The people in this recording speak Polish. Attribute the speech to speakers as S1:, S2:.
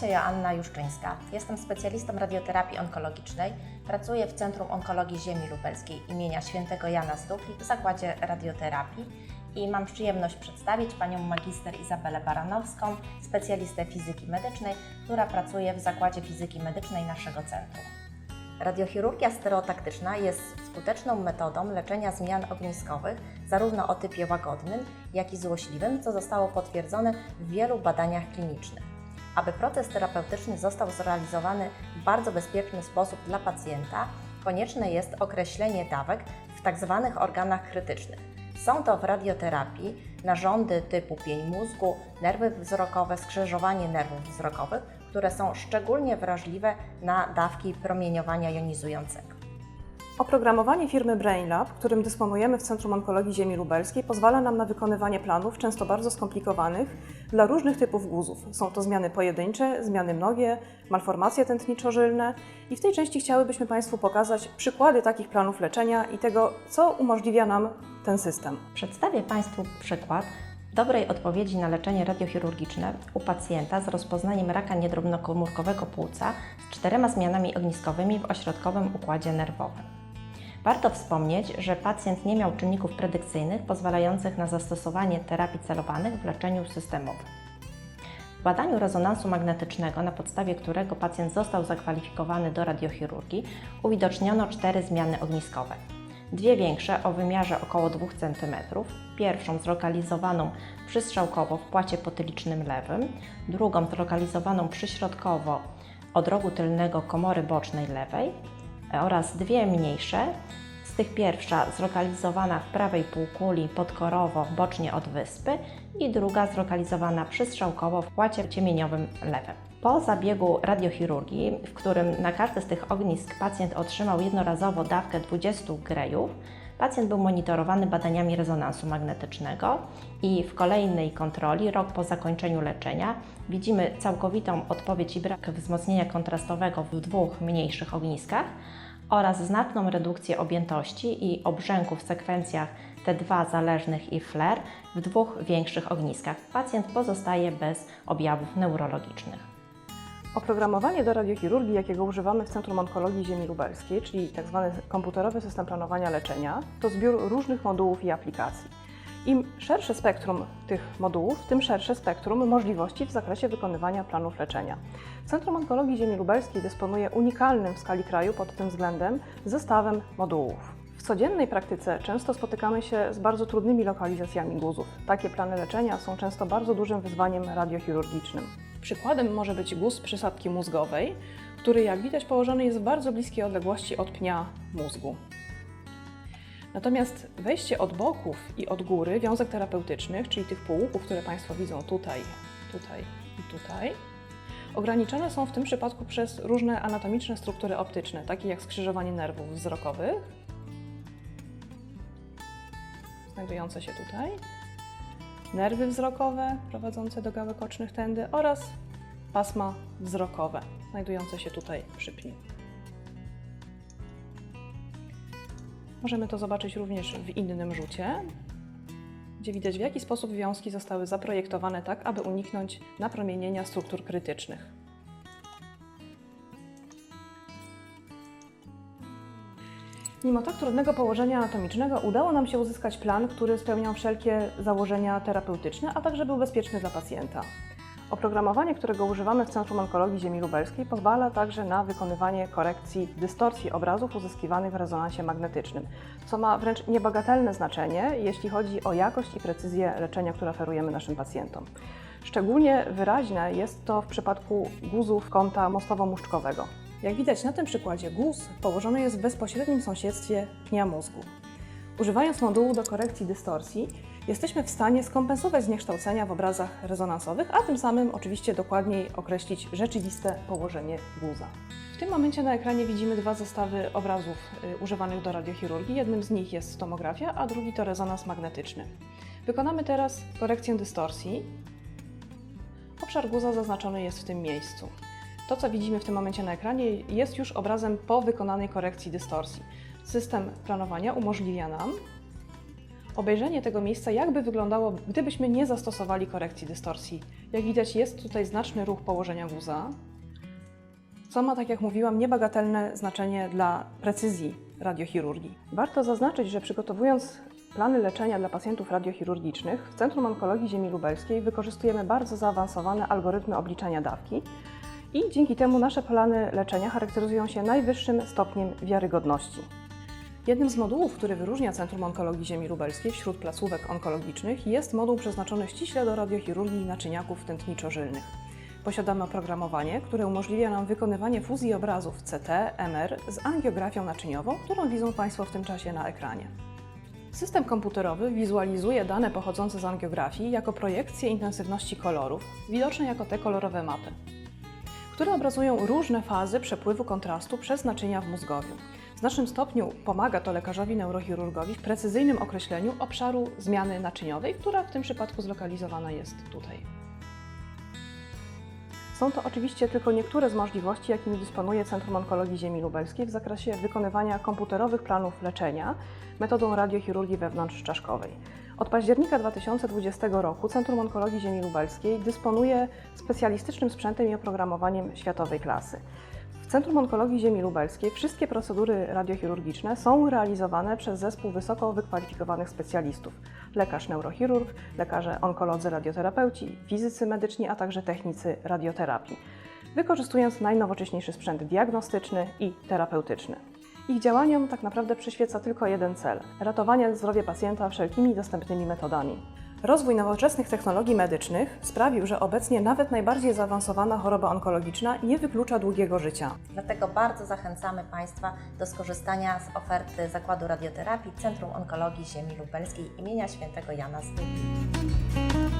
S1: Nazywam się Joanna Juszczyńska. Jestem specjalistą radioterapii onkologicznej. Pracuję w Centrum Onkologii Ziemi Lubelskiej imienia świętego Jana Zdupli w Zakładzie Radioterapii i mam przyjemność przedstawić panią magister Izabelę Baranowską, specjalistę fizyki medycznej, która pracuje w Zakładzie Fizyki Medycznej naszego centrum. Radiochirurgia stereotaktyczna jest skuteczną metodą leczenia zmian ogniskowych zarówno o typie łagodnym, jak i złośliwym, co zostało potwierdzone w wielu badaniach klinicznych. Aby proces terapeutyczny został zrealizowany w bardzo bezpieczny sposób dla pacjenta, konieczne jest określenie dawek w tzw. organach krytycznych. Są to w radioterapii narządy typu pień mózgu, nerwy wzrokowe, skrzyżowanie nerwów wzrokowych, które są szczególnie wrażliwe na dawki promieniowania jonizującego.
S2: Oprogramowanie firmy BrainLab, którym dysponujemy w Centrum Onkologii Ziemi Lubelskiej, pozwala nam na wykonywanie planów, często bardzo skomplikowanych, dla różnych typów guzów. Są to zmiany pojedyncze, zmiany mnogie, malformacje tętniczo-żylne i w tej części chciałybyśmy Państwu pokazać przykłady takich planów leczenia i tego, co umożliwia nam ten system.
S1: Przedstawię Państwu przykład dobrej odpowiedzi na leczenie radiochirurgiczne u pacjenta z rozpoznaniem raka niedrobnokomórkowego płuca z czterema zmianami ogniskowymi w ośrodkowym układzie nerwowym. Warto wspomnieć, że pacjent nie miał czynników predykcyjnych pozwalających na zastosowanie terapii celowanych w leczeniu systemowym. W badaniu rezonansu magnetycznego, na podstawie którego pacjent został zakwalifikowany do radiochirurgii, uwidoczniono cztery zmiany ogniskowe. Dwie większe o wymiarze około 2 cm, pierwszą zlokalizowaną przystrzałkowo w płacie potylicznym lewym, drugą zlokalizowaną przyśrodkowo od rogu tylnego komory bocznej lewej oraz dwie mniejsze, z tych pierwsza zlokalizowana w prawej półkuli podkorowo bocznie od wyspy i druga zlokalizowana przystrzałkowo w płacie ciemieniowym lewym. Po zabiegu radiochirurgii, w którym na każdy z tych ognisk pacjent otrzymał jednorazowo dawkę 20 grejów, pacjent był monitorowany badaniami rezonansu magnetycznego i w kolejnej kontroli, rok po zakończeniu leczenia, widzimy całkowitą odpowiedź i brak wzmocnienia kontrastowego w dwóch mniejszych ogniskach oraz znaczną redukcję objętości i obrzęku w sekwencjach T2 zależnych i FLAIR w dwóch większych ogniskach. Pacjent pozostaje bez objawów neurologicznych.
S2: Oprogramowanie do radiochirurgii, jakiego używamy w Centrum Onkologii Ziemi Lubelskiej, czyli tzw. komputerowy system planowania leczenia, to zbiór różnych modułów i aplikacji. Im szersze spektrum tych modułów, tym szersze spektrum możliwości w zakresie wykonywania planów leczenia. Centrum Onkologii Ziemi Lubelskiej dysponuje unikalnym w skali kraju pod tym względem zestawem modułów. W codziennej praktyce często spotykamy się z bardzo trudnymi lokalizacjami guzów. Takie plany leczenia są często bardzo dużym wyzwaniem radiochirurgicznym. Przykładem może być guz przysadki mózgowej, który jak widać położony jest w bardzo bliskiej odległości od pnia mózgu. Natomiast wejście od boków i od góry wiązek terapeutycznych, czyli tych połuków, które Państwo widzą tutaj, tutaj i tutaj, ograniczone są w tym przypadku przez różne anatomiczne struktury optyczne, takie jak skrzyżowanie nerwów wzrokowych, znajdujące się tutaj, nerwy wzrokowe prowadzące do gałek ocznych tędy oraz pasma wzrokowe, znajdujące się tutaj przy pniu. Możemy to zobaczyć również w innym rzucie, gdzie widać w jaki sposób wiązki zostały zaprojektowane tak, aby uniknąć napromienienia struktur krytycznych. Mimo tak trudnego położenia anatomicznego udało nam się uzyskać plan, który spełniał wszelkie założenia terapeutyczne, a także był bezpieczny dla pacjenta. Oprogramowanie, którego używamy w Centrum Onkologii Ziemi Lubelskiej, pozwala także na wykonywanie korekcji dystorsji obrazów uzyskiwanych w rezonansie magnetycznym, co ma wręcz niebagatelne znaczenie, jeśli chodzi o jakość i precyzję leczenia, które oferujemy naszym pacjentom. Szczególnie wyraźne jest to w przypadku guzów kąta mostowo-muszczkowego. Jak widać na tym przykładzie, guz położony jest w bezpośrednim sąsiedztwie pnia mózgu. Używając modułu do korekcji dystorsji, jesteśmy w stanie skompensować zniekształcenia w obrazach rezonansowych, a tym samym oczywiście dokładniej określić rzeczywiste położenie guza. W tym momencie na ekranie widzimy dwa zestawy obrazów y, używanych do radiochirurgii. Jednym z nich jest tomografia, a drugi to rezonans magnetyczny. Wykonamy teraz korekcję dystorsji. Obszar guza zaznaczony jest w tym miejscu. To, co widzimy w tym momencie na ekranie, jest już obrazem po wykonanej korekcji dystorsji. System planowania umożliwia nam Obejrzenie tego miejsca jakby wyglądało, gdybyśmy nie zastosowali korekcji dystorsji. Jak widać jest tutaj znaczny ruch położenia guza, co ma, tak jak mówiłam, niebagatelne znaczenie dla precyzji radiochirurgii. Warto zaznaczyć, że przygotowując plany leczenia dla pacjentów radiochirurgicznych, w Centrum Onkologii Ziemi Lubelskiej wykorzystujemy bardzo zaawansowane algorytmy obliczania dawki i dzięki temu nasze plany leczenia charakteryzują się najwyższym stopniem wiarygodności. Jednym z modułów, który wyróżnia Centrum Onkologii Ziemi Lubelskiej wśród placówek onkologicznych jest moduł przeznaczony ściśle do radiochirurgii naczyniaków tętniczo-żylnych. Posiadamy oprogramowanie, które umożliwia nam wykonywanie fuzji obrazów CT, MR z angiografią naczyniową, którą widzą Państwo w tym czasie na ekranie. System komputerowy wizualizuje dane pochodzące z angiografii jako projekcje intensywności kolorów, widoczne jako te kolorowe mapy, które obrazują różne fazy przepływu kontrastu przez naczynia w mózgowiu. W znacznym stopniu pomaga to lekarzowi neurochirurgowi w precyzyjnym określeniu obszaru zmiany naczyniowej, która w tym przypadku zlokalizowana jest tutaj. Są to oczywiście tylko niektóre z możliwości, jakimi dysponuje Centrum Onkologii Ziemi Lubelskiej w zakresie wykonywania komputerowych planów leczenia metodą radiochirurgii wewnątrzczaszkowej. Od października 2020 roku Centrum Onkologii Ziemi Lubelskiej dysponuje specjalistycznym sprzętem i oprogramowaniem światowej klasy. W Centrum Onkologii Ziemi Lubelskiej wszystkie procedury radiochirurgiczne są realizowane przez zespół wysoko wykwalifikowanych specjalistów: lekarz neurochirurg, lekarze onkolodzy radioterapeuci, fizycy medyczni, a także technicy radioterapii, wykorzystując najnowocześniejszy sprzęt diagnostyczny i terapeutyczny. Ich działaniom tak naprawdę przyświeca tylko jeden cel ratowanie zdrowia pacjenta wszelkimi dostępnymi metodami. Rozwój nowoczesnych technologii medycznych sprawił, że obecnie nawet najbardziej zaawansowana choroba onkologiczna nie wyklucza długiego życia.
S1: Dlatego bardzo zachęcamy Państwa do skorzystania z oferty Zakładu Radioterapii Centrum Onkologii Ziemi Lubelskiej imienia świętego Jana Styki.